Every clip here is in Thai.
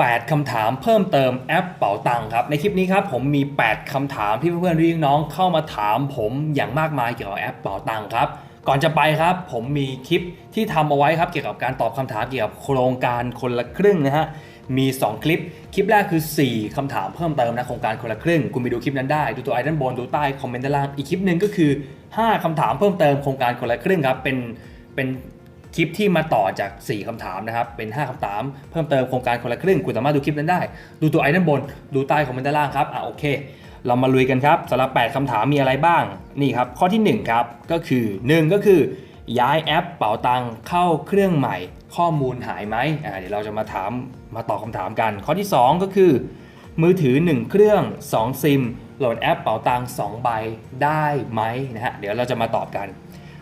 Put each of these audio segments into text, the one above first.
8คำถามเพิ่มเติมแอปเป๋าตังค์ครับ ในคลิปนี้ครับผมมี 8คำถามที่เพื่อนๆพี่น้องเข้ามาถามผมอย่างมากมายเกี่ยวกับแอปเป๋าตังค์ครับก่อนจะไปครับผมมีคลิปที่ทำเอาไว้ครับเกี่ยวกับการตอบคำถามเกี่ยวกับโครงการคนละครึ่งนะฮะมี 2 คลิป คลิปแรกคือ 4คำถามเพิ่มเติมนะโครงการคนละครึ่ง คุณไปดูคลิปนั้นได้ ดูตัวไอด้านบนดูใต้คอมเมนต์ด้านล่างอีกคลิปหนึ่งก็คือ 5คำถามเพิ่มเติมโครงการคนละครึ่งครับเป็นเป็น คลิปที่มาต่อจาก 4คำถามนะครับ เป็น 5คำถาม เพิ่มเติมโครงการคนละครึ่ง คุณสามารถดูคลิปนั้นได้ ดูตัวไอด้านบน ดูใต้คอมเมนต์ด้านล่างครับ อะโอเค เรามาลุยกันครับสำหรับ 8คำถามมีอะไรบ้าง นี่ครับ ข้อทีหนึ่1 ครับ ก็คือ 1 ก็คือ ย้ายแอปเป๋าตังค์เข้าเครื่องใหม่ ข้อมูลหายไหมอ่าเดี๋ยวเราจะมาถาม มาตอบคำถามกัน ข้อที่ 2 ก็คือ มือถือ 1 เครื่อง 2 ซิม โหลดแอปเป๋าตังค์2ใบได้ไหมนะฮะ เดี๋ยวเราจะมาตอบกัน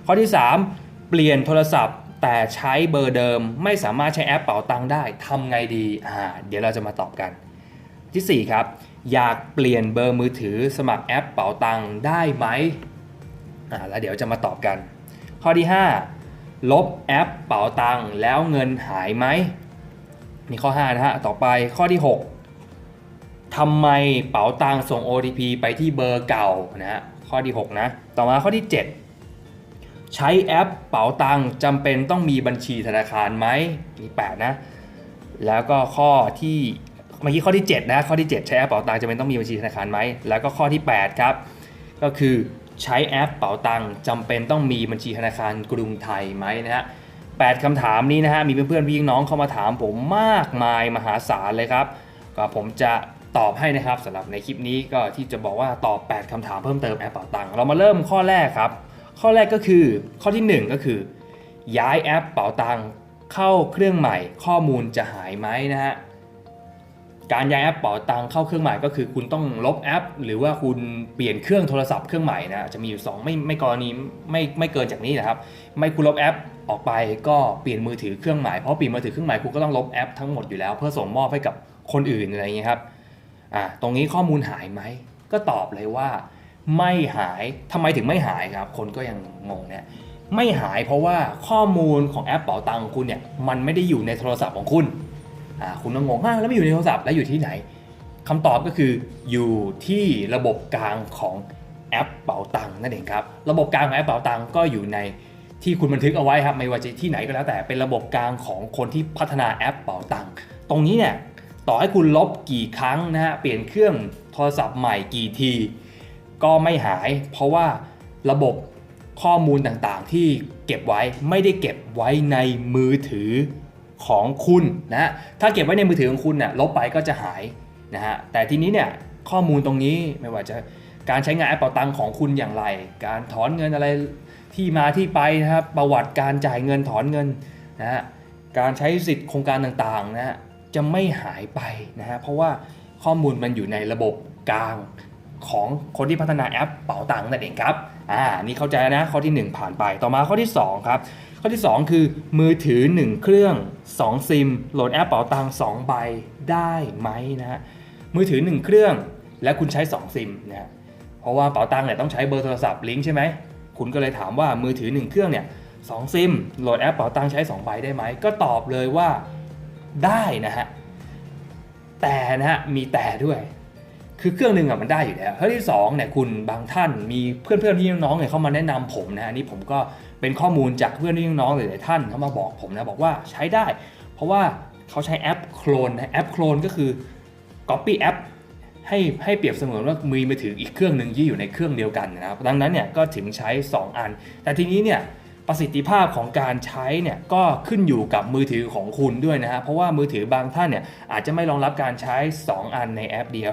ข้อที่ 3 เปลี่ยนโทรศัพท์ แต่ใช้เบอร์เดิมไม่สามารถใช้แอปเป๋าตังค์ได้ทำไงดีอ่าเดี๋ยวเราจะมาตอบกัน ที่ 4 ครับ อยากเปลี่ยนเบอร์มือถือสมัครแอปเป๋าตังค์ได้ไหมอ่าแล้วเดี๋ยวจะมาตอบกัน ข้อที่ 5 ลบแอปเป๋าตังค์แล้วเงินหายไหมนี่ข้อ5นะฮะต่อไปข้อที่ 6ทำไมเป๋าตังค์ส่ง OTP ไปที่เบอร์เก่านะฮะข้อที่ 6 นะ ต่อมาข้อที่ 7 ใช้แอปเป๋าตังค์จำเป็นต้องมีบัญชีธนาคารไหมนี่8นะ แล้วก็ข้อที่เมื่อกี้ข้อที่ 7 นะ ข้อที่ 7 ใช้แอปเป๋าตังค์จำเป็นต้องมีบัญชีธนาคารไหม แล้วก็ข้อที่ 8 ครับ ก็คือใช้แอปเป๋าตังค์จำเป็นต้องมีบัญชีธนาคารกรุงไทยไหมนะฮะแปดคำถามนี้นะฮะ มีเพื่อนๆพี่น้องเข้ามาถามผมมากมายมหาศาลเลยครับ ก็ผมจะตอบให้นะครับสำหรับในคลิปนี้ก็ที่จะบอกว่าตอบ 8คำถามเพิ่มเติมแอปเป๋าตังค์เรามาเริ่มข้อแรกครับ ข้อแรกก็คือข้อที่ 1 ก็คือ ย้ายแอปเป๋าตังค์เข้าเครื่องใหม่ ข้อมูลจะหายไหมนะฮะการย้ายแอปเป๋าตังค์เข้าเครื่องใหม่ก็คือคุณต้องลบแอป หรือว่าคุณเปลี่ยนเครื่องโทรศัพท์เครื่องใหม่นะจะมีอยู่ 2 ไม่ไม่กรณีไม่ไม่เกินจากนี้นะครับ ไม่คุณลบแอปออกไปก็เปลี่ยนมือถือเครื่องใหม่เพราะเปลี่ยนมือถือเครื่องใหม่คุณก็ต้องลบแอปทั้งหมดอยู่แล้ว เพื่อส่งมอบให้กับคนอื่นอะไรอย่างเงี้ยครับอ่าตรงนี้ข้อมูลหายไหมก็ตอบเลยว่า ไม่หายทำไมถึงไม่หายครับ คนก็ยังงงเนี่ยไม่หายเพราะว่าข้อมูลของแอปเป๋าตังค์คุณเนี่ยมันไม่ได้อยู่ในโทรศัพท์ของคุณอ่าคุณต้องงงมากแล้วไม่อยู่ในโทรศัพท์แล้วอยู่ที่ไหนคำตอบก็คืออยู่ที่ระบบกลางของแอปเป๋าตังค์นั่นเองครับระบบกลางของแอปเป๋าตังค์ก็อยู่ในที่คุณบันทึกเอาไว้ครับไม่ว่าจะที่ไหนก็แล้วแต่เป็นระบบกลางของคนที่พัฒนาแอปเป๋าตังค์ตรงนี้เนี่ยต่อให้คุณลบกี่ครั้งนะฮะเปลี่ยนเครื่องโทรศัพท์ใหม่กี่ที ก็ไม่หาย เพราะว่าระบบข้อมูลต่างๆ ที่เก็บไว้ไม่ได้เก็บไว้ในมือถือของคุณนะฮะถ้าเก็บไว้ในมือถือของคุณน่ะลบไปก็จะหายนะฮะแต่ทีนี้เนี่ยข้อมูลตรงนี้ไม่ว่าจะการใช้งานแอปเป่าตังค์ของคุณอย่างไร การถอนเงินอะไรที่มาที่ไปนะครับประวัติการจ่ายเงินถอนเงินนะฮะการใช้สิทธิ์โครงการต่างๆนะฮะจะไม่หายไปนะฮะเพราะว่าข้อมูลมันอยู่ในระบบกลาง ของคนที่พัฒนาแอปเป๋าตังค์นั่นเองครับอ่านี่เข้าใจแล้วนะข้อที่ 1 ผ่านไปต่อมาข้อที่ 2 ครับ ข้อที่ 2 คือ มือถือ 1 เครื่อง 2 ซิม โหลดแอปเป๋าตังค์2ใบได้ไหมนะฮะมือถือ 1 เครื่อง และคุณใช้ 2 ซิมนะเพราะว่าเป๋าตังค์เนี่ยต้องใช้เบอร์โทรศัพท์ลิงก์ใช่ไหมคุณก็เลยถามว่ามือถือ 1 เครื่องเนี่ยสองซิมโหลดแอปเป๋าตังค์ใช้2ใบได้ไหม ก็ตอบเลยว่าได้นะฮะ แต่นะฮะ มีแต่ด้วย คือเครื่องหนึ่งอะมันได้อยู่แล้วข้อที่2เนี่ยคุณบางท่านมีเพื่อนเพื่อนๆพี่น้องๆเนี่ยเข้ามาแนะนำผมนะอันนี่ผมก็เป็นข้อมูลจากเพื่อนพี่น้องๆหลายๆท่านเขามาบอกผมนะบอกว่าใช้ได้ เพราะว่าเขาใช้แอปโคลนนะแอปโคลนก็คือ Copy แอปให้ให้เปรียบเสมือนว่ามีมือถืออีกเครื่องหนึ่งที่อยู่ในเครื่องเดียวกันนะครับดังนั้นเนี่ยก็ถึงใช้ 2 อัน แต่ทีนี้เนี่ยประสิทธิภาพของการใช้เนี่ยก็ขึ้นอยู่กับมือถือของคุณด้วยนะฮะเพราะว่ามือถือบางท่านเนี่ยอาจจะไม่รองรับการใช้ 2 อันในแอปเดียว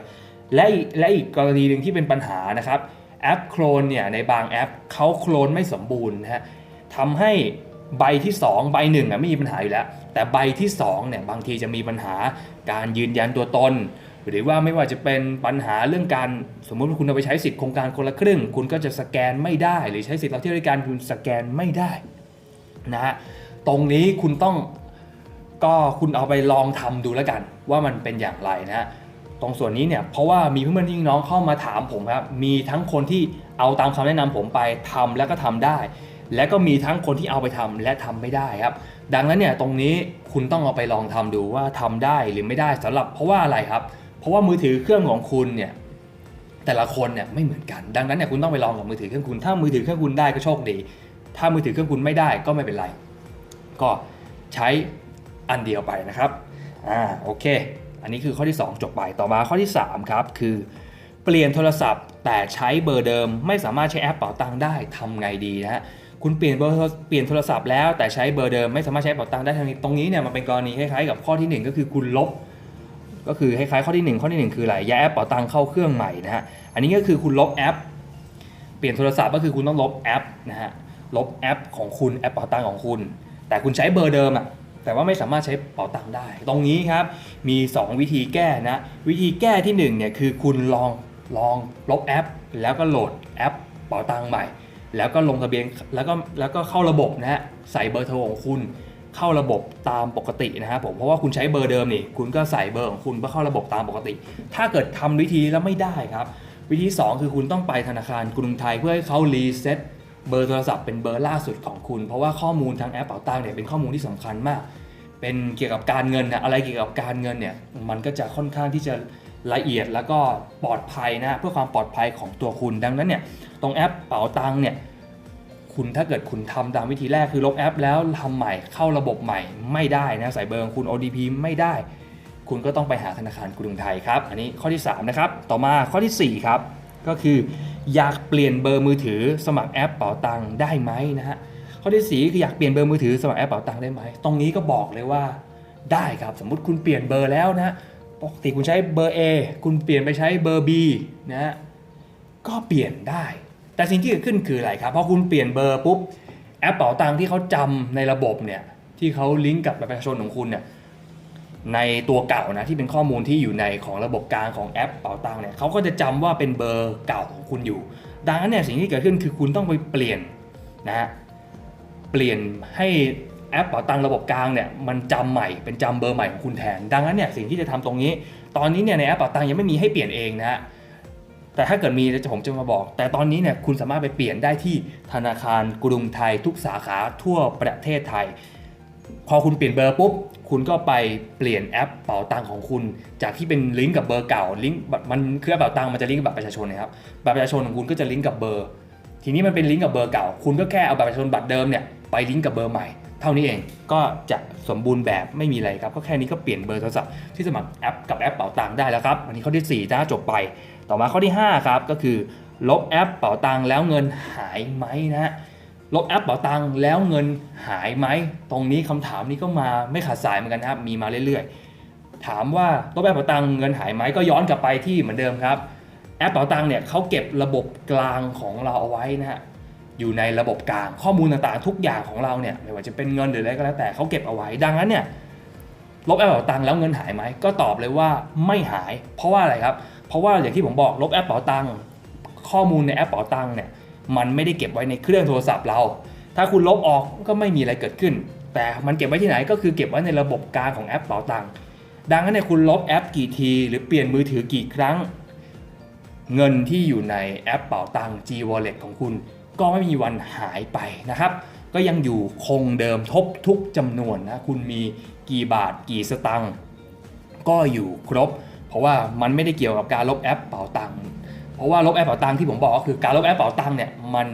และและอีกกรณีหนึ่งที่เป็นปัญหานะครับแอปโคลนเนี่ยในบางแอปเขาโคลนไม่สมบูรณ์นะฮะทำให้ใบที่ 2 ใบหนึ่งอะไม่มีปัญหาอยู่แล้ว แต่ใบที่2เนี่ยบางทีจะมีปัญหาการยืนยันตัวตน หรือว่าไม่ว่าจะเป็นปัญหาเรื่องการสมมุติว่าคุณเอาไปใช้สิทธิ์โครงการคนละครึ่ง คุณก็จะสแกนไม่ได้ หรือใช้สิทธิ์เราเที่ยวด้วยกันคุณสแกนไม่ได้นะฮะตรงนี้คุณต้องก็คุณเอาไปลองทำดูแล้วกัน ว่ามันเป็นอย่างไรนะฮะ ตรงส่วนนี้เนี่ยเพราะว่ามีเพื่อนๆพี่น้องเข้ามาถามผมครับมีทั้งคนที่เอาตามคำแนะนำผมไปทำแล้วก็ทำได้ และก็มีทั้งคนที่เอาไปทำและทำไม่ได้ครับ ดังนั้นเนี่ยตรงนี้คุณต้องเอาไปลองทำดูว่าทำได้หรือไม่ได้สำหรับเพราะว่าอะไรครับ เพราะว่ามือถือเครื่องของคุณเนี่ยแต่ละคนเนี่ยไม่เหมือนกัน ดังนั้นเนี่ยคุณต้องไปลองกับมือถือเครื่องคุณ ถ้ามือถือเครื่องคุณได้ก็โชคดี ถ้ามือถือเครื่องคุณไม่ได้ก็ไม่เป็นไร ก็ใช้อันเดียวไปนะครับอ่าโอเค อันนี้คือข้อที่ 2 จบไปต่อมาข้อที่ 3 ครับ คือ เปลี่ยนโทรศัพท์แต่ใช้เบอร์เดิม ไม่สามารถใช้แอปเป๋าตังค์ได้ทำไงดีนะฮะคุณเปลี่ยนเบอร์เปลี่ยนโทรศัพท์แล้วแต่ใช้เบอร์เดิมไม่สามารถใช้แอปเป๋าตังค์ได้ทางนี้ตรงนี้เนี่ยมันเป็นกรณีคล้ายๆกับข้อที่หนึ่งก็คือคุณลบ ก็คือคล้ายๆข้อที่หนึ่งข้อที่หนึ่งคืออะไรย้ายแอปเป๋าตังค์เข้าเครื่องใหม่นะฮะอันนี้ก็คือคุณลบแอป เปลี่ยนโทรศัพท์ก็คือคุณต้องลบแอปนะฮะลบแอปของคุณแอปเป๋าตังค์ของคุณ แต่คุณใช้เบอร์เดิมอะ แต่ว่าไม่สามารถใช้เป๋าตังค์ได้ ตรงนี้ครับมี 2 วิธีแก้นะ วิธีแก้ที่1เนี่ยคือคุณลองลองลบแอป แล้วก็โหลดแอปเป๋าตังค์ใหม่ แล้วก็ลงทะเบียนแล้วก็แล้วก็เข้าระบบนะฮะใส่เบอร์โทรของคุณเข้าระบบตามปกตินะครับผมเพราะว่าคุณใช้เบอร์เดิมนี่คุณก็ใส่เบอร์ของคุณเพื่อเข้าระบบตามปกติ ถ้าเกิดทำวิธีแล้วไม่ได้ครับ วิธี 2 คือคุณต้องไปธนาคารกรุงไทยเพื่อให้เขารีเซ็ต เบอร์โทรศัพท์เป็นเบอร์ล่าสุดของคุณ เพราะว่าข้อมูลทางแอปเป๋าตังค์เนี่ยเป็นข้อมูลที่สำคัญมาก เป็นเกี่ยวกับการเงินนะอะไรเกี่ยวกับการเงินเนี่ยมันก็จะค่อนข้างที่จะละเอียดแล้วก็ปลอดภัยนะเพื่อความปลอดภัยของตัวคุณดังนั้นเนี่ยตรงแอปเป๋าตังค์เนี่ยคุณถ้าเกิดคุณทำตามวิธีแรกคือลบแอป แล้วทำใหม่เข้าระบบใหม่ไม่ได้นะใส่เบอร์ของคุณ OTP ไม่ได้ คุณก็ต้องไปหาธนาคารกรุงไทยครับ อันนี้ข้อที่ 3 นะครับ ต่อมาข้อทีสี่4 ครับ ก็คืออยากเปลี่ยนเบอร์มือถือสมัครแอปเป๋าตังค์ได้ไหมนะฮะข้อที่ 4 คืออยากเปลี่ยนเบอร์มือถือสมัครแอปเป๋าตังค์ได้ไหม ตรงนี้ก็บอกเลยว่าได้ครับสมมุติคุณเปลี่ยนเบอร์แล้วนะปกติคุณใช้เบอร์ A คุณเปลี่ยนไปใช้เบอร์ B นะก็เปลี่ยนได้ แต่สิ่งที่เกิดขึ้นคืออะไรครับพอคุณเปลี่ยนเบอร์ปุ๊บแอปเป๋าตังค์ที่เขาจำในระบบเนี่ยที่เขาลิงก์กับบัตรประชาชนของคุณเนี่ย ในตัวเก่านะที่เป็นข้อมูลที่อยู่ในของระบบกลางของแอปเป๋าตังค์เนี่ยเขาก็จะจำว่าเป็นเบอร์เก่าของคุณอยู่ ดังนั้นเนี่ยสิ่งที่เกิดขึ้นคือคุณต้องไปเปลี่ยนนะฮะเปลี่ยนให้แอปเป๋าตังค์ระบบกลางเนี่ยมันจำใหม่เป็นจำเบอร์ใหม่ของคุณแทน ดังนั้นเนี่ยสิ่งที่จะทำตรงนี้ ตอนนี้เนี่ยในแอปเป๋าตังค์ยังไม่มีให้เปลี่ยนเองนะฮะแต่ถ้าเกิดมีเดี๋ยวผมจะมาบอก แต่ตอนนี้เนี่ยคุณสามารถไปเปลี่ยนได้ที่ธนาคารกรุงไทยทุกสาขาทั่วประเทศไทย พอคุณเปลี่ยนเบอร์ปุ๊บ คุณก็ไปเปลี่ยนแอปเป๋าตังของคุณ จากที่เป็นลิงก์กับเบอร์เก่าลิงก์มันเครือเป๋าตังมันจะลิงก์กับบัตรประชาชนนะครับบัตรประชาชนของคุณก็จะลิงก์กับเบอร์ ทีนี้มันเป็นลิงก์กับเบอร์เก่า คุณก็แค่เอาบัตรประชาชนบัตรเดิมเนี่ยไปลิงก์กับเบอร์ใหม่ เท่านี้เองก็จะสมบูรณ์แบบไม่มีอะไรครับก็แค่นี้ก็เปลี่ยนเบอร์โทรศัพท์ที่สมัครแอปกับแอปเป๋าตังได้แล้วครับอันนี้ข้อที่4ถ้าจบไป ต่อมาข้อที่5ครับก็คือ ลบแอปเป๋าตังแล้วเงินหายไหมนะฮะ ลบแอปเป๋าตังค์แล้วเงินหายไหม ตรงนี้คำถามนี้ก็มาไม่ขาดสายเหมือนกันครับ มีมาเรื่อยๆ ถามว่าลบแอปเป๋าตังค์เงินหายไหมก็ย้อนกลับไปที่เหมือนเดิมครับ แอปเป๋าตังค์เนี่ยเขาเก็บระบบกลางของเราเอาไว้นะฮะ อยู่ในระบบกลางข้อมูลต่างๆ ทุกอย่างของเราเนี่ยไม่ว่าจะเป็นเงินหรืออะไรก็แล้วแต่เขาเก็บเอาไว้ ดังนั้นเนี่ยลบแอปเป๋าตังค์แล้วเงินหายไหมก็ตอบเลยว่าไม่หาย เพราะว่าอะไรครับ เพราะว่าอย่างที่ผมบอกลบแอปเป๋าตังค์ข้อมูลในแอปเป๋าตังค์เนี่ย มันไม่ได้เก็บไว้ในเครื่องโทรศัพท์เรา ถ้าคุณลบออกก็ไม่มีอะไรเกิดขึ้น แต่มันเก็บไว้ที่ไหนก็คือเก็บไว้ในระบบกลางของแอปเป๋าตังค์ดังนั้นเนี่ยคุณลบแอปกี่ที หรือเปลี่ยนมือถือกี่ครั้ง เงินที่อยู่ในแอปเป๋าตังค์ G Wallet ของคุณ ก็ไม่มีวันหายไปนะครับ ก็ยังอยู่คงเดิมทบทุกจำนวนนะคุณมีกี่บาทกี่สตังค์ก็อยู่ครบ เพราะว่ามันไม่ได้เกี่ยวกับการลบแอปเป๋าตังค์ ราะว่าลบแอปเป๋าตังค์ที่ผมบอกก็คือการลบแอปเป๋าตังค์เนี่ยมัน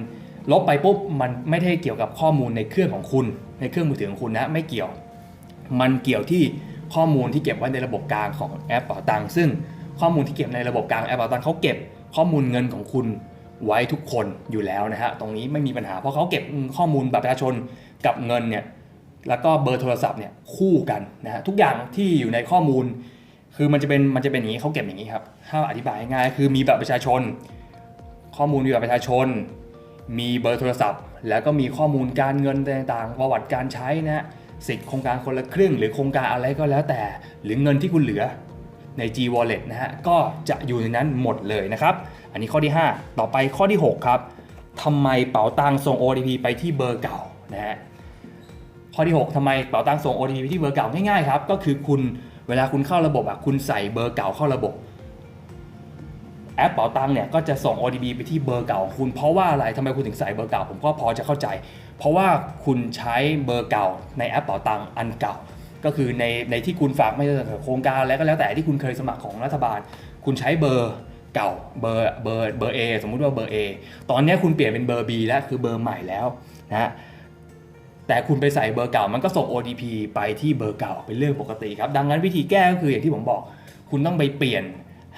ลบไปปุ๊บมันไม่ได้เกี่ยวกับข้อมูลในเครื่องของคุณ ในเครื่องมือถือของคุณนะไม่เกี่ยว มันเกี่ยวที่ข้อมูลที่เก็บไว้ในระบบกลางของแอปเป๋าตังค์ซึ่งข้อมูลที่เก็บในระบบกลางแอปเป๋าตังค์เขาเก็บข้อมูลเงินของคุณไว้ทุกคนอยู่แล้วนะฮะตรงนี้ไม่มีปัญหาเพราะเขาเก็บข้อมูลบัตรประชาชนกับเงินเนี่ยแล้วก็เบอร์โทรศัพท์เนี่ยคู่กันนะฮะทุกอย่างที่อยู่ในข้อมูล คือมันจะเป็นมันจะเป็นอย่างนี้เขาเก็บอย่างนี้ครับถ้าอธิบายง่ายคือมีแบัตรประชาชน ข้อมูลมีบัตรประชาชน มีเบอร์โทรศัพท์ แล้วก็มีข้อมูลการเงินต่างๆประวัติการใช้นะสิทธิโครงการคนละครึ่ง หรือโครงการอะไรก็แล้วแต่ หรือเงินที่คุณเหลือใน G Wallet นะฮะก็จะอยู่ในนั้นหมดเลยนะครับ อันนี้ข้อที่ 5 ต่อไปข้อที่ 6 ครับทำไมเป๋าตังส่ง OTP ไปที่เบอร์เก่านะฮะข้อที่ 6ทำไมเป๋าตังส่ง OTP ไปที่เบอร์เก่าง่ายๆครับก็คือคุณ เวลาคุณเข้าระบบอะคุณใส่เบอร์เก่าเข้าระบบ แอปเป๋าตังเนี่ยก็จะส่ง OTP ไปที่เบอร์เก่าของคุณเพราะว่าอะไรทำไมคุณถึงใส่เบอร์เก่า ผมก็พอจะเข้าใจ เพราะว่าคุณใช้เบอร์เก่าในแอปเป๋าตังอันเก่า ก็คือในในที่คุณฝากไม่ใช่โครงการแล้วก็แล้วแต่ที่คุณเคยสมัครของรัฐบาล คุณใช้เบอร์เก่าเบอร์เบอร์เบอร์ A สมมุติว่าเบอร์ A ตอนนี้คุณเปลี่ยนเป็นเบอร์ B แล้วคือเบอร์ใหม่แล้วนะฮะ แต่คุณไปใส่เบอร์เก่ามันก็ส่ง OTP ไปที่เบอร์เก่าเป็นเรื่องปกติครับ ดังนั้นวิธีแก้ก็คืออย่างที่ผมบอก คุณต้องไปเปลี่ยน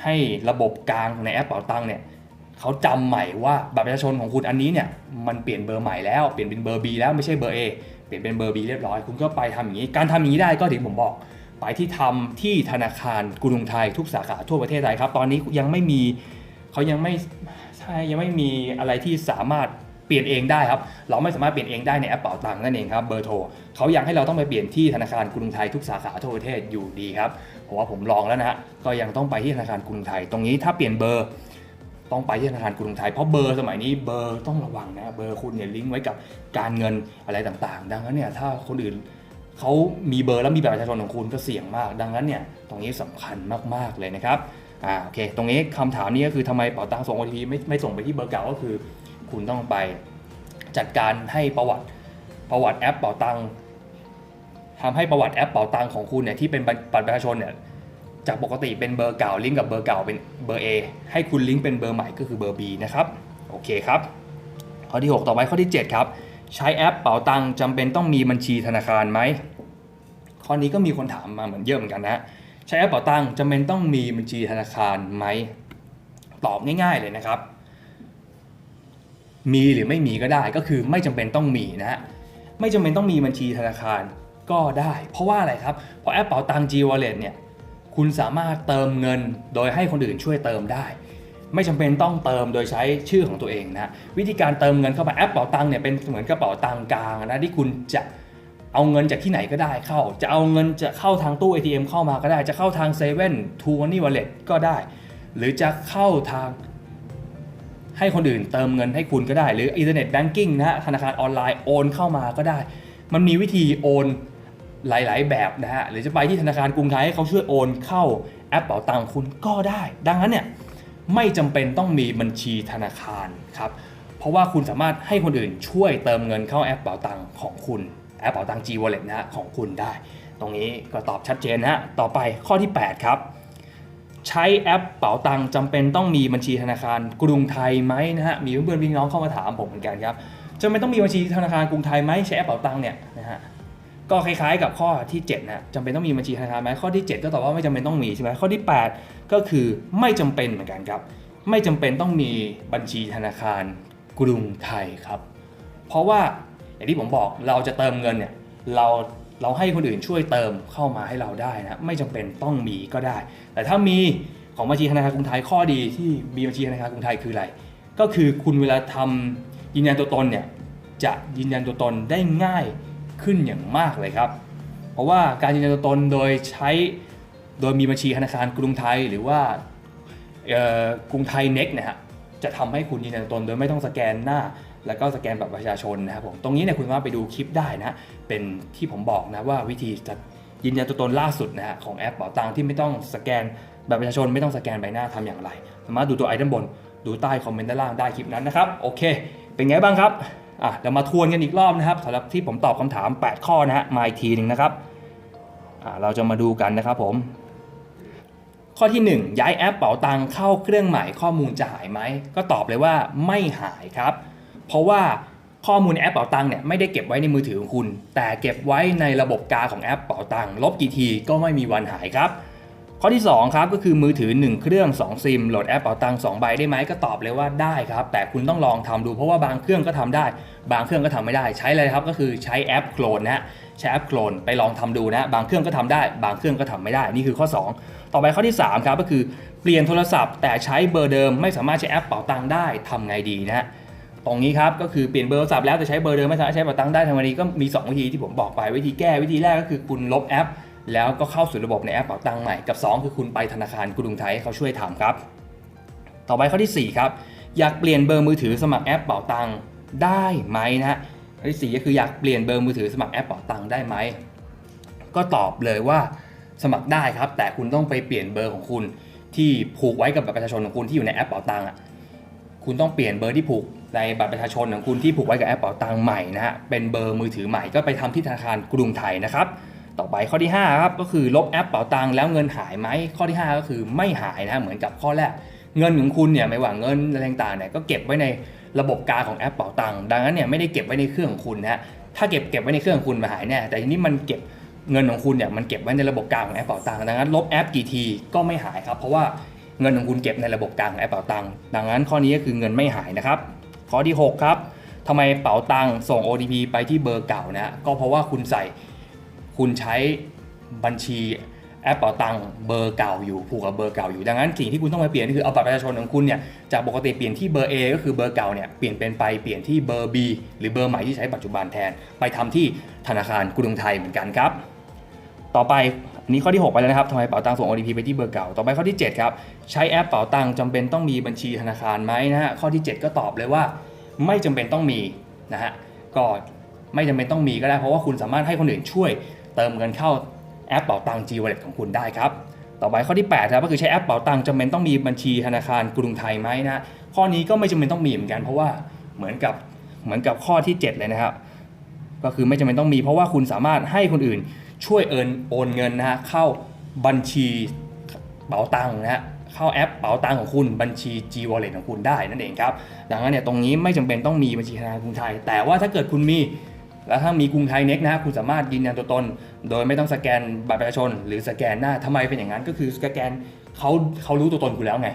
ให้ระบบกลางในแอปเป๋าตังค์เนี่ยเขาจำใหม่ว่าบัตรประชาชนของคุณอันนี้เนี่ยมันเปลี่ยนเบอร์ใหม่แล้วเปลี่ยนเป็นเบอร์ B แล้วไม่ใช่เบอร์ A เปลี่ยนเป็นเบอร์ B เรียบร้อยคุณก็ไปทำอย่างนี้ การทำอย่างนี้ได้ก็ที่ผมบอก ไปที่ทำที่ธนาคารกรุงไทยทุกสาขาทั่วประเทศไทยครับ ตอนนี้ยังไม่มีเขายังไม่ใช่ยังไม่มีอะไรที่สามารถ เปลี่ยนเองได้ครับเราไม่สามารถเปลี่ยนเองได้ในแอปเป๋าตังค์นั่นเองครับเบอร์โทรเขายังให้เราต้องไปเปลี่ยนที่ธนาคารกรุงไทยทุกสาขาทั่วประเทศอยู่ดีครับเพราะว่าผมลองแล้วนะฮะก็ยังต้องไปที่ธนาคารกรุงไทย ตรงนี้ถ้าเปลี่ยนเบอร์ต้องไปที่ธนาคารกรุงไทยเพราะเบอร์สมัยนี้เบอร์ต้องระวังนะเบอร์คุณเนี่ยลิงก์ไว้กับการเงินอะไรต่างๆ ดังนั้นเนี่ยถ้าคนอื่นเขามีเบอร์แล้วมีบัตรประชาชนของคุณก็เสี่ยงมาก ดังนั้นเนี่ยตรงนี้สำคัญมากๆเลยนะครับอ่าโอเค ตรงนี้คำถามนี้ก็คือทำไมเป๋าตังค์ส่ง OTP ไม่ไม่ส่งไปที่เบอร์เก่าก็คือ คุณต้องไปจัดการให้ประวัติประวัติแอปเป๋าตังทำให้ประวัติแอปเป๋าตังของคุณเนี่ยที่เป็นบัตรประชาชนเนี่ยจากปกติเป็นเบอร์เก่าลิงก์กับเบอร์เก่าเป็นเบอร์ A ให้คุณลิงก์เป็นเบอร์ใหม่ก็คือเบอร์ B นะครับโอเคครับข้อที่ 6 ต่อไปข้อที่ 7 ครับ ใช้แอปเป๋าตังค์จำเป็นต้องมีบัญชีธนาคารไหมข้อนี้ก็มีคนถามมาเหมือนเยอะเหมือนกันนะใช้แอปเป๋าตังจำเป็นต้องมีบัญชีธนาคารไหมตอบง่าย ๆเลยนะครับ มีหรือไม่มีก็ได้ก็คือไม่จำเป็นต้องมีนะฮะไม่จำเป็นต้องมีบัญชีธนาคารก็ได้ เพราะว่าอะไรครับ เพราะแอปเป๋าตังค์ G Wallet เนี่ยคุณสามารถเติมเงินโดยให้คนอื่นช่วยเติมได้ ไม่จำเป็นต้องเติมโดยใช้ชื่อของตัวเองนะวิธีการเติมเงินเข้าไปแอปเป๋าตังค์เนี่ยเป็นเหมือนกระเป๋าตังค์กลางนะที่คุณจะเอาเงินจากที่ไหนก็ได้เข้า จะเอาเงินจะเข้าทางตู้ ATM เข้ามาก็ได้ จะเข้าทางเซเว่นทูนี่วอลเล็ตก็ได้ หรือจะเข้าทาง ให้คนอื่นเติมเงินให้คุณก็ได้ หรืออินเทอร์เน็ตแบงกิ้งนะฮะธนาคารออนไลน์โอนเข้ามาก็ได้ มันมีวิธีโอนหลาย ๆ แบบนะฮะหรือจะไปที่ธนาคารกรุงไทยให้เขาช่วยโอนเข้าแอปเป๋าตังคุณก็ได้ ดังนั้นเนี่ยไม่จำเป็นต้องมีบัญชีธนาคารครับเพราะว่าคุณสามารถให้คนอื่นช่วยเติมเงินเข้าแอปเป๋าตังของคุณแอปเป๋าตัง G Wallet นะฮะของคุณได้ ตรงนี้ก็ตอบชัดเจนนะฮะต่อไปข้อที่ 8 ครับ ใช้แอปเป๋าตังจำเป็นต้องมีบัญชีธนาคารกรุงไทยไหมนะฮะมีเพื่อนๆพี่น้องเข้ามาถามผมเหมือนกันครับจำเป็นต้องมีบัญชีธนาคารกรุงไทยไหมใช้แอปเป๋าตังเนี่ยนะฮะก็คล้ายๆกับข้อที่7นะจำเป็นต้องมีบัญชีธนาคารไหมข้อที่ 7 ก็ตอบว่าไม่จำเป็นต้องมีใช่ไหมข้อที่ 8 ก็คือไม่จำเป็นเหมือนกันครับไม่จำเป็นต้องมีบัญชีธนาคารกรุงไทยครับ เพราะว่าอย่างที่ผมบอกเราจะเติมเงินเนี่ยเรา เราให้คนอื่นช่วยเติมเข้ามาให้เราได้นะไม่จำเป็นต้องมีก็ได้ แต่ถ้ามีของบัญชีธนาคารกรุงไทยข้อดีที่มีบัญชีธนาคารกรุงไทยคืออะไร ก็คือคุณเวลาทำยืนยันตัวตนเนี่ยจะยืนยันตัวตนได้ง่ายขึ้นอย่างมากเลยครับ เพราะว่าการยืนยันตัวตนโดยใช้โดยมีบัญชีธนาคารกรุงไทยหรือว่าเออกรุงไทยเน็กนะฮะจะทำให้คุณยืนยันตัวตนโดยไม่ต้องสแกนหน้า แล้วก็สแกนบัตรประชาชนนะครับผมตรงนี้เนี่ยคุณสามารถไปดูคลิปได้นะเป็นที่ผมบอกนะว่าวิธีจะยืนยันตัวตนล่าสุดนะฮะของแอปเป๋าตังค์ที่ไม่ต้องสแกนบัตรประชาชนไม่ต้องสแกนใบหน้าทำอย่างไร สามารถดูตัวไอด้านบน ดูใต้คอมเมนต์ด้านล่างได้คลิปนั้นนะครับโอเค เป็นไงบ้างครับอะเดี๋ยวมาทวนกันอีกรอบนะครับสำหรับที่ผมตอบคำถาม 8 ข้อนะฮะมาอีกทีหนึ่งนะครับอะเราจะมาดูกันนะครับผม ข้อที่ 1 ย้ายแอปเป๋าตังเข้าเครื่องใหม่ข้อมูลจะหายไหมก็ตอบเลยว่าไม่หายครับ เพราะว่าข้อมูลแอปเป๋าตังเนี่ยไม่ได้เก็บไว้ในมือถือของคุณ แต่เก็บไว้ในระบบกาของแอปเป๋าตังลบกี่ทีก็ไม่มีวันหายครับ ข้อที่2ครับก็คือมือถือ 1 เครื่อง 2 ซิมโหลดแอปเป๋าตัง2ใบได้ไหมก็ตอบเลยว่าได้ครับ แต่คุณต้องลองทำดูเพราะว่าบางเครื่องก็ทำได้ บางเครื่องก็ทำไม่ได้ใช้อะไรครับก็คือใช้แอปโคลนนะใช้แอปโคลนไปลองทำดูนะบางเครื่องก็ทำได้ บางเครื่องก็ทำไม่ได้นี่คือข้อ 2 ต่อไปข้อที่3ครับก็คือเปลี่ยนโทรศัพท์ แต่ใช้เบอร์เดิมไม่สามารถใช้แอปเป๋าตังได้ทำไงดีนะฮะ ตรงนี้ครับก็คือเปลี่ยนเบอร์โทรศัพท์แล้วแต่ใช้เบอร์เดิมไม่สามารถใช้เป๋าตังได้ทำไงดีก็มี 2 วิธีที่ผมบอกไปวิธีแก้วิธีแรกก็คือคุณลบแอป แล้วก็เข้าสู่ระบบในแอปเป๋าตังใหม่กับ 2 คือคุณไปธนาคารกรุงไทยให้เขาช่วยทำครับ ต่อไปข้อที่ 4 ครับ อยากเปลี่ยนเบอร์มือถือสมัครแอปเป๋าตังได้ไหมนะข้อที่4ก็คืออยากเปลี่ยนเบอร์มือถือสมัครแอปเป๋าตังได้ไหมก็ตอบเลยว่าสมัครได้ครับ แต่คุณต้องไปเปลี่ยนเบอร์ของคุณที่ผูกไว้กับบัตรประชาชนของคุณที่อยู่ในแอปเป๋าตังค์อะคุณต้องเปลี่ยนเบอร์ที่ผูก ในบัตรประชาชนของคุณที่ผูกไว้กับแอปเป๋าตังค์ใหม่นะฮะเป็นเบอร์มือถือใหม่ก็ไปทำที่ธนาคารกรุงไทยนะครับต่อไปข้อที่5ครับก็คือลบแอปเป๋าตังค์แล้วเงินหายไหมข้อที่ 5 ก็คือไม่หายนะฮะเหมือนกับข้อแรกเงินของคุณเนี่ยไม่ว่าเงินอะไรต่างๆเนี่ยก็เก็บไว้ในระบบการของแอปเป๋าตังค์ดังนั้นเนี่ยไม่ได้เก็บไว้ในเครื่องของคุณนะฮะถ้าเก็บเก็บไว้ในเครื่องของคุณมาหายแน่แต่ทีนี้มันเก็บเงินของคุณเนี่ยมันเก็บไว้ในระบบกลางของแอปเป๋าตังค์ดังนั้นลบแอปกี่ทีก็ไม่หายครับเพราะว่าเงินของคุณเก็บในระบบกลางของแอปเป๋าตังค์ดังนั้นข้อนี้ก็คือเงินไม่หายนะครับ ข้อที่ 6 ครับทำไมเป๋าตังค์ส่ง OTP ไปที่เบอร์เก่านะก็เพราะว่าคุณใส่คุณใช้บัญชีแอปเป๋าตังค์เบอร์เก่าอยู่ผูกกับเบอร์เก่าอยู่ดังนั้นสิ่งที่คุณต้องมาเปลี่ยนก็คือเอาบัตรประชาชนของคุณเนี่ยจากปกติเปลี่ยนที่เบอร์ A ก็คือเบอร์เก่าเนี่ยเปลี่ยนเป็นไปเปลี่ยนที่เบอร์ B หรือเบอร์ใหม่ที่ใช้ปัจจุบันแทน ไปทำที่ธนาคารกรุงไทยเหมือนกันครับ ต่อไป นี้ข้อที่ 6 ไปแล้วนะครับทำไมเป๋าตังค์ส่ง OTP ไปที่เบอร์เก่า ต่อไปข้อที่ 7 ครับ ใช้แอปเป๋าตังค์จำเป็นต้องมีบัญชีธนาคารไหมนะฮะ ข้อที่ 7 ก็ตอบเลยว่า ไม่จำเป็นต้องมีนะฮะ ก็ไม่จำเป็นต้องมีก็ได้ เพราะว่าคุณสามารถให้คนอื่นช่วย เติมเงินเข้าแอปเป๋าตังค์ G Wallet ของคุณได้ครับ ต่อไปข้อที่8ครับก็คือใช้แอปเป๋าตังค์จำเป็นต้องมีบัญชีธนาคารกรุงไทยไหมนะฮะข้อนี้ก็ไม่จำเป็นต้องมีเหมือนกัน เพราะว่าเหมือนกับเหมือนกับข้อที่ 7 เลยนะครับ ก็คือไม่จำเป็นต้องมีเพราะว่าคุณสามารถให้คนอื่น ช่วยเอินโอนเงินนะฮะเข้าบัญชีเป๋าตังค์นะฮะเข้าแอปเป๋าตังค์ของคุณบัญชี G Wallet ของคุณได้นั่นเองครับดังนั้นเนี่ยตรงนี้ไม่จำเป็นต้องมีบัญชีธนาคารกรุงไทย แต่ว่าถ้าเกิดคุณมีแล้วถ้ามีกรุงไทยเน็กนะคุณสามารถยืนยันตัวตน โดยไม่ต้องสแกนบัตรประชาชน หรือสแกนหน้าทำไมเป็นอย่างนั้นก็คือสแกนเขาเขารู้ตัวตนคุณแล้วไง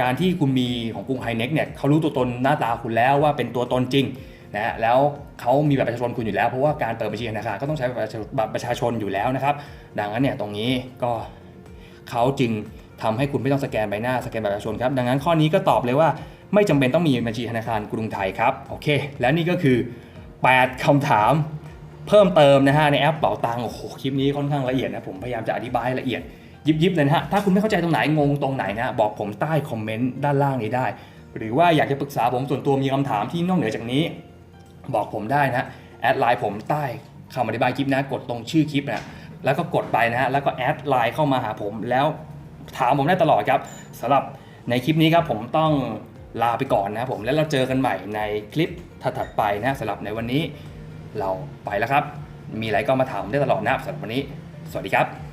การที่คุณมีของกรุงไฮเน็กเนี่ยเขารู้ตัวตนหน้าตาคุณแล้วว่าเป็นตัวตนจริงนะฮะแล้ว เขามีบัตรประชาชนคุณอยู่แล้วเพราะว่าการเปิดบัญชีธนาคารก็ต้องใช้บัตรประชาบัตรประชาชนอยู่แล้วนะครับ ดังนั้นเนี่ยตรงนี้ก็เขาจึงทำให้คุณไม่ต้องสแกนใบหน้าสแกนบัตรประชาชนครับดังนั้นข้อนี้ก็ตอบเลยว่า ไม่จำเป็นต้องมีบัญชีธนาคารกรุงไทยครับโอเค และนี่ก็คือ 8คำถามเพิ่มเติมนะฮะในแอปเป๋าตังค์โอ้โหคลิปนี้ค่อนข้างละเอียดนะผมพยายามจะอธิบายละเอียดยิบยิบเลยนะฮะถ้าคุณไม่เข้าใจตรงไหนงงตรงไหนนะบอกผมใต้คอมเมนต์ด้านล่างนี้ได้ หรือว่าอยากจะปรึกษาผมส่วนตัวมีคำถามที่นอกเหนือจากนี้ บอกผมได้นะแอดไลน์ผมใต้คำอธิบายคลิปนะกดตรงชื่อคลิปนะแล้วก็กดไปนะฮะแล้วก็แอดไลน์เข้ามาหาผมแล้วถามผมได้ตลอดครับสำหรับในคลิปนี้ครับผมต้องลาไปก่อนนะครับผมแล้วเราเจอกันใหม่ในคลิปถัดๆไปนะสำหรับในวันนี้เราไปแล้วครับ มีอะไรก็มาถามได้ตลอดนะครับสำหรับวันนี้ สวัสดีครับ